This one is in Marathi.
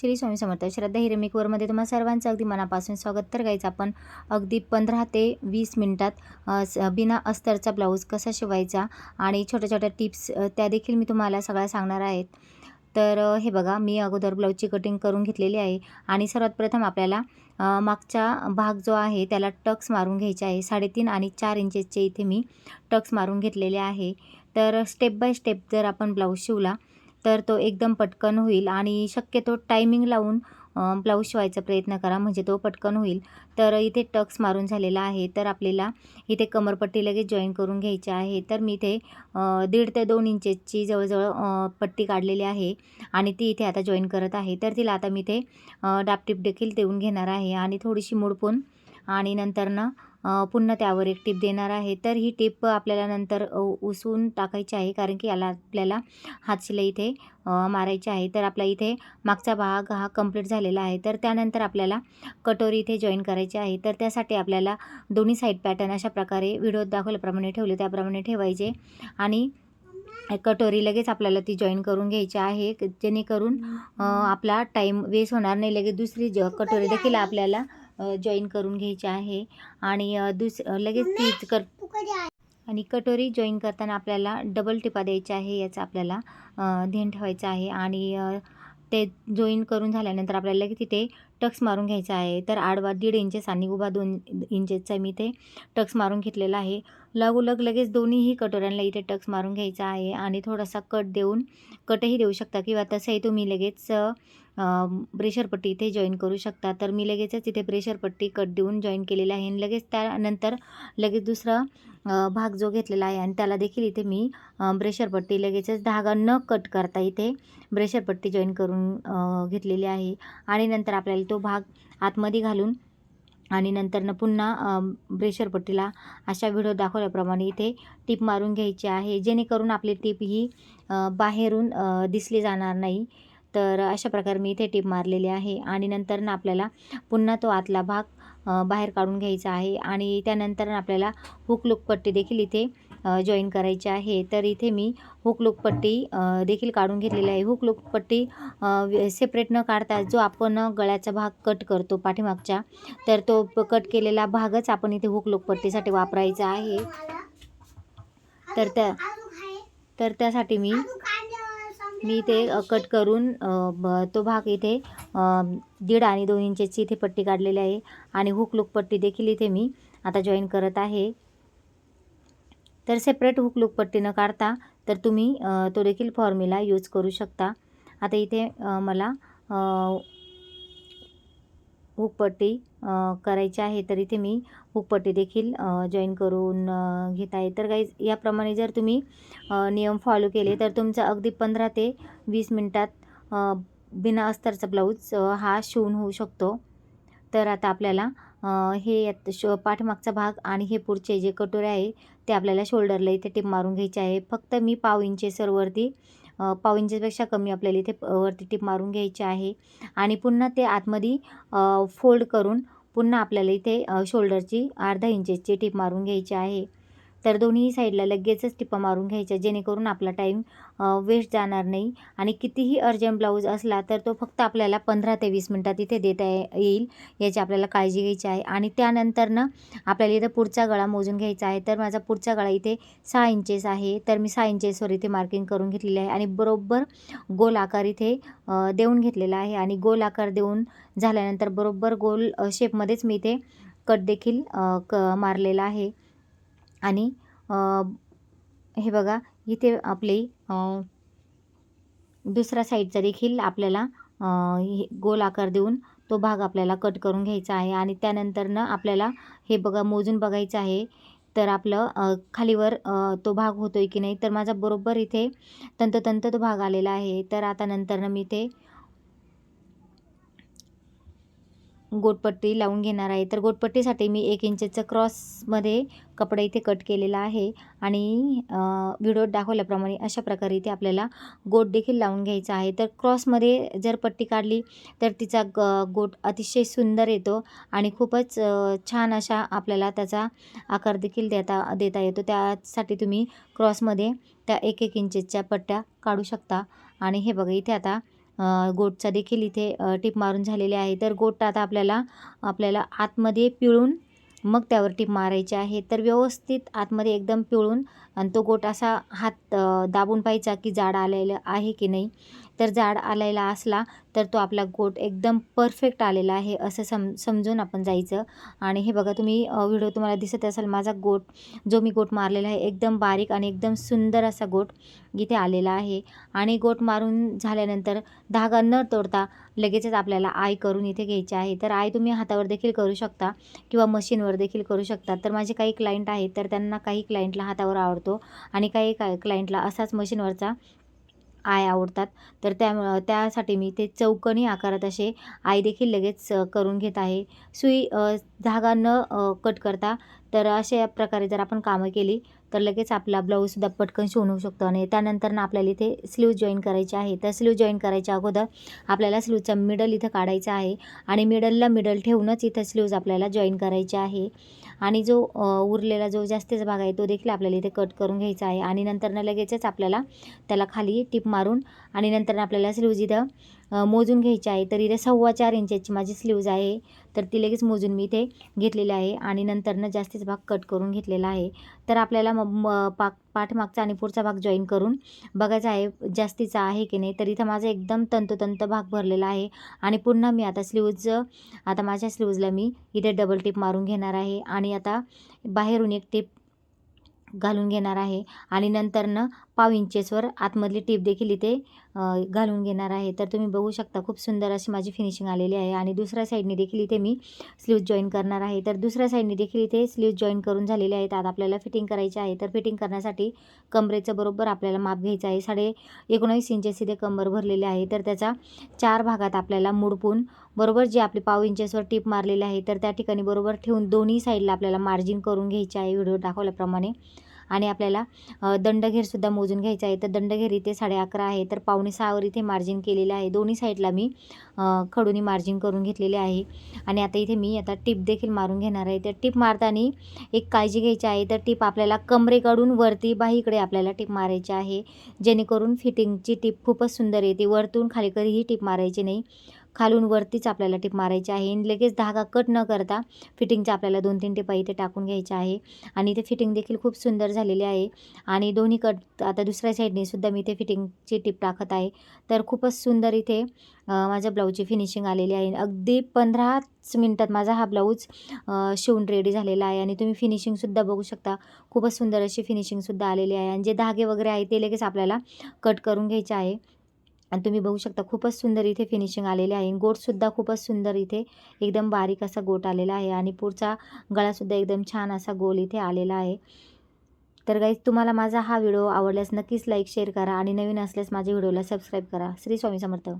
श्री स्वामी समर्थ. श्रद्धा हिरमिकवरमध्ये तुम्हा सर्वांचं अगदी मनापासून स्वागत. तर गायचं आपण अगदी पंधरा ते वीस मिनटात स बिना अस्तरचा ब्लाऊज कसा शिवायचा आणि छोट्या छोट्या टिप्स त्या देखील मी तुम्हाला सगळ्या सांगणार आहेत. तर हे बघा मी अगोदर ब्लाऊजची कटिंग करून घेतलेली आहे आणि सर्वात प्रथम आपल्याला मागचा भाग जो आहे त्याला टक्स मारून घ्यायचे आहे. साडेतीन आणि चार इंचेसचे इथे मी टक्स मारून घेतलेले आहे. तर स्टेप बाय स्टेप जर आपण ब्लाऊज शिवला तर तो एकदम पटकन होईल आणि शक्यतो टायमिंग लावून ब्लाऊज शिवायचा प्रयत्न करा. म्हणजे तो पटकन होईल. तर इथे टक्स मारून झालेला आहे. तर आपल्याला इथे कमरपट्टी लगेच जॉईन करून घ्यायची आहे. तर मी इथे दीड ते दोन इंचेसची जवळजवळ पट्टी काढलेली आहे आणि ती इथे आता जॉईन करत आहे. तर तिला आता मी ते डापटीप देखील देऊन घेणार आहे. आणि थोडीशी मुडपून आणि नंतरनं पुन्हा त्यावर एक टिप देणार आहे. तर ही टिप आपल्याला नंतर उसवून टाकायची आहे. कारण की याला आपल्याला हातशिलाई इथे मारायचे मारायची आहे. तर आपला इथे मागचा भाग हा कंप्लीट झालेला आहे. तर त्यानंतर आपल्याला कटोरी इथे जॉईन करायची आहे. तर त्यासाठी आपल्याला दोन्ही साईड पॅटर्न अशा प्रकारे व्हिडिओत दाखवल्याप्रमाणे ठेवले. त्याप्रमाणे ठेवायचे आणि कटोरी लगेच आपल्याला ती जॉईन करून घ्यायची आहे. जेणेकरून आपला टाईम वेस्ट होणार नाही. लगेच दुसरी ज कटोरी देखील आपल्याला जॉईन करून घ्यायची आहे. आणि दुस लगेच तीच कर आणि कटोरी जॉईन करताना आपल्याला डबल टिपा द्यायच्या आहे याचं आपल्याला ध्यान ठेवायचं आहे. आणि ते जॉईन करून झाल्यानंतर आपल्याला लगेच तिथे टक्स मारून घ्यायचा आहे. तर आडवा दीड इंचेस आणि उभा दोन इंचेसचा मी ते टक्स मारून घेतलेला आहे. लगोलग लगेच दोन्हीही कटोऱ्यांना इथे टक्स मारून घ्यायचा आहे आणि थोडासा कट देऊन कटही देऊ शकता किंवा तसंही तुम्ही लगेच प्रेशर पट्टी इथे जॉईन करू शकता. तर मी लगेचच इथे प्रेशर पट्टी कट देऊन जॉईन केलेली आहे आणि लगेच त्यानंतर लगेच दुसरा भाग जो घेतलेला आहे आणि त्याला देखील इथे मी ब्रेशरपट्टी लगेचच धागा न कट करता इथे ब्रेशरपट्टी जॉईन करून घेतलेली आहे. आणि नंतर आपल्याला तो भाग आतमध्ये घालून आणि नंतरनं पुन्हा ब्रेशर पट्टीला अशा व्हिडिओ दाखवल्याप्रमाणे इथे टीप मारून घ्यायची आहे. जेणेकरून आपली टीप ही बाहेरून दिसली जाणार नाही. तर अशा प्रकारे मी इथे टीप मारलेली आहे. आणि नंतरनं आपल्याला पुन्हा तो आतला भाग बाहेर काढून घ्यायचं आहे आणि त्यानंतर आपल्याला हुक लूक पट्टी देखील इथे जॉईन करायची आहे. तर इथे मी हुक लूक पट्टी देखील काढून घेतलेली आहे. हुक लूक पट्टी सेपरेट न काढता जो आपण गळ्याचा भाग कट करतो पाठीमागच्या तर तो कट केलेला भागच आपण इथे हुक लूक पट्टीसाठी वापरायचा आहे. तर त्या तर त्यासाठी मी मी इथे कट करून ब- तो भाग इथे दीड आणि दोन इंचेची इथे पट्टी काढलेली आहे. आणि हुक लुक पट्टी देखील इथे मी आता जॉईन करत आहे. तर सेपरेट हुक लुक पट्टी न काढता तर तुम्ही तो देखील फॉर्म्युला यूज करू शकता. आता इथे मला हुकपट्टी करायची आहे तर इथे मी हुकपट्टी देखील जॉईन करून घेत आहे. तर काही याप्रमाणे जर तुम्ही नियम फॉलो केले तर तुमचा अगदी पंधरा ते वीस मिनटात बिना अस्तरचा ब्लाऊज हा शिवून होऊ शकतो. तर आता आपल्याला हे यात श पाठीमागचा भाग आणि हे पुढचे जे कटोरे आहे ते आपल्याला शोल्डरला इथे टिप मारून घ्यायचे आहे. फक्त मी पाव इंचेसरवरती पाव इंचेसपेक्षा कमी आपल्याला इथे वरती टिप मारून घ्यायची आहे. आणि पुन्हा ते आतमध्ये फोल्ड करून पुन्हा आपल्याला इथे शोल्डरची अर्धा इंचेसची टीप मारून घ्यायची आहे. तर दोन्ही साईडला लगेचच टिपा मारून घ्यायच्या जेणेकरून आपला टाईम वेस्ट जाणार नाही. आणि कितीही अर्जंट ब्लाऊज असला तर तो फक्त आपल्याला पंधरा ते वीस मिनटात इथे देता येईल याची आपल्याला काळजी घ्यायची आहे. आणि त्यानंतरनं आपल्याला इथं पुढचा गळा मोजून घ्यायचा आहे. तर माझा पुढचा गळा इथे सहा इंचेस आहे. तर मी सहा इंचेसवर इथे मार्किंग करून घेतलेली आहे. आणि बरोबर गोल आकार इथे देऊन घेतलेला आहे. आणि गोल आकार देऊन झाल्यानंतर बरोबर गोल शेपमध्येच मी इथे कट देखील क मारलेला आहे. आणि हे बघा इथे आपली दुसरा दुसऱ्या साईडचा देखील आपल्याला हे गोल आकार देऊन तो भाग आपल्याला कट करून घ्यायचा आहे आणि त्यानंतरनं आपल्याला हे बघा मोजून बघायचं आहे. तर आपलं खालीवर तो भाग होतो आहे की नाही तर माझा बरोबर इथे तंतोतंत तो भाग आलेला आहे. तर आता नंतरनं मी इथे गोटपट्टी लावून घेणार आहे. तर गोटपट्टीसाठी मी एक इंचेचं क्रॉसमध्ये कपडा इथे कट केलेला आहे. आणि व्हिडिओत दाखवल्याप्रमाणे अशा प्रकारे इथे आपल्याला गोट देखील लावून घ्यायचा आहे. तर क्रॉसमध्ये जर पट्टी काढली तर तिचा ग गोट अतिशय सुंदर येतो आणि खूपच छान अशा आपल्याला त्याचा आकार देखील देता देता येतो. त्यासाठी तुम्ही क्रॉसमध्ये त्या एक एक इंचेसच्या पट्ट्या काढू शकता. आणि हे बघा इथे आता गोटचा देखील इथे टीप मारून झालेली आहे. तर गोट आता आपल्याला आपल्याला आतमध्ये पिळून मग त्यावर टीप मारायची आहे. तर व्यवस्थित आतमध्ये एकदम पिळून आणि तो गोट असा हात दाबून पाहायचा की जाड आलेलं आहे की नाही. तर जाड आलेला असला तर तो आपला गोट एकदम परफेक्ट आलेला आहे असं सम समजून आपण जायचं. आणि हे बघा तुम्ही व्हिडिओ तुम्हाला दिसत असाल माझा गोट जो मी गोट मारलेला आहे एकदम बारीक आणि एकदम सुंदर असा गोट इथे आलेला आहे. आणि गोट मारून झाल्यानंतर धागा न तोडता लगेचच आपल्याला आय करून इथे घ्यायची आहे. तर आय तुम्ही हातावर देखील करू शकता किंवा मशीनवर देखील करू शकता. तर माझे काही क्लायंट आहेत तर त्यांना काही क्लायंटला हातावर आवडतो आणि काही काय क्लायंटला असाच मशीनवरचा आय आवडतात. तर त्या त्यासाठी मी ते चौकणी आकारात असे आय देखील लगेच करून घेत आहे. सुई धागा न कट करता. तर अशा प्रकारे जर आपण कामं केली तर लगेच आपला ब्लाऊजसुद्धा पटकन शिवून होऊ शकतो आणि त्यानंतर ना आपल्याला इथे स्लीव जॉईन करायची आहे. तर स्लीव जॉईन करायच्या अगोदर आपल्याला स्लीवचा मिडल इथं काढायचा आहे आणि मिडलला मिडल ठेवूनच इथं स्लीव्ज आपल्याला जॉईन करायचे आहे. आणि जो उरलेला जो जास्तीचा भाग आहे तो देखील आपल्याला इथे कट करून घ्यायचा आहे. आणि नंतर लगेचच आपल्याला त्याला खाली टिप मारून आणि नंतर आपल्याला स्लीव्ज इथं मोजून घ्यायची आहे. तर इथे सव्वा चार इंचाची माझी स्लीव्ज आहे. तर ती लगेच मोजून मी इथे घेतलेली आहे आणि नंतरनं जास्तीचा भाग कट करून घेतलेला आहे. तर आपल्याला मग म पाक पाठमागचा आणि पुढचा भाग जॉईन करून बघायचा आहे जास्तीचा आहे की नाही. तर इथं माझा एकदम तंतोतंत भाग भरलेला आहे. आणि पुन्हा मी आता स्लीवज आता माझ्या स्लीवजला मी इथे डबल टिप मारून घेणार आहे. आणि आता बाहेरून एक टिप घालून घेणार आहे. आणि नंतरनं पाव इंचेसवर आतमधली टीप देखील इथे घालून घेणार आहे. तर तुम्ही बघू शकता खूप सुंदर अशी माझी फिनिशिंग आलेली आहे. आणि दुसऱ्या साईडने देखील इथे मी स्लीव्ज जॉईन करणार आहे. तर दुसऱ्या साईडने देखील इथे स्लीव्ज जॉईन करून झालेले आहेत. आता आपल्याला फिटिंग करायची आहे. तर फिटिंग करण्यासाठी कमरेचं बरोबर आपल्याला माप घ्यायचं आहे. साडे एकोणावीस इंचेस इथे कंबर भरलेले आहे. तर त्याचा चार भागात आपल्याला मुडपून बरोबर जे आपली पाव इंचेसवर टीप मारलेली आहे तर त्या ठिकाणी बरोबर ठेवून दोन्ही साईडला आपल्याला मार्जिन करून घ्यायचे आहे. व्हिडिओ दाखवल्याप्रमाणे. आणि आपल्याला दंडघेरसुद्धा मोजून घ्यायचा आहे. तर दंडघेर इथे साडे अकरा आहे. तर पावणे सहावर इथे मार्जिन केलेलं आहे. दोन्ही साईडला मी खडूनी मार्जिन करून घेतलेले आहे. आणि आता इथे मी आता टिप देखील मारून घेणार आहे. तर टिप मारताना एक काळजी घ्यायची आहे. तर टिप आपल्याला कमरेकडून वरती बाहीकडे आपल्याला टिप मारायची आहे. जेणेकरून फिटिंगची टिप खूपच सुंदर येते. वरतून खाली कधीही मारायची नाही. खालून वरतीच आपल्याला टिप मारायची आहे. आणि लगेच धागा कट न करता फिटिंगच्या आपल्याला दोन तीन टिपा इथे टाकून घ्यायच्या आहे. आणि इथे फिटिंग देखील खूप सुंदर झालेली आहे. आणि दोन्ही कट आता दुसऱ्या साईडने सुद्धा मी इथे फिटिंगची टिप टाकत आहे. तर खूपच सुंदर इथे माझ्या ब्लाऊजची फिनिशिंग आलेली आहे. अगदी पंधराच मिनटात माझा हा ब्लाऊज शिवून रेडी झालेला आहे. आणि तुम्ही फिनिशिंगसुद्धा बघू शकता. खूपच सुंदर अशी फिनिशिंगसुद्धा आलेली आहे. आणि जे धागे वगैरे आहे ते लगेच आपल्याला कट करून घ्यायचे आहे. आणि तुम्ही बघू शकता खूपच सुंदर इथे फिनिशिंग आलेले आहे. गोटसुद्धा खूपच सुंदर इथे एकदम बारीक असा गोट आलेला आहे. आणि पुढचा गळासुद्धा एकदम छान असा गोल इथे आलेला आहे. तर गाईज तुम्हाला माझा हा व्हिडिओ आवडल्यास नक्कीच लाईक शेअर करा. आणि नवीन असल्यास माझ्या व्हिडिओला सबस्क्राईब करा. श्री स्वामी समर्थ.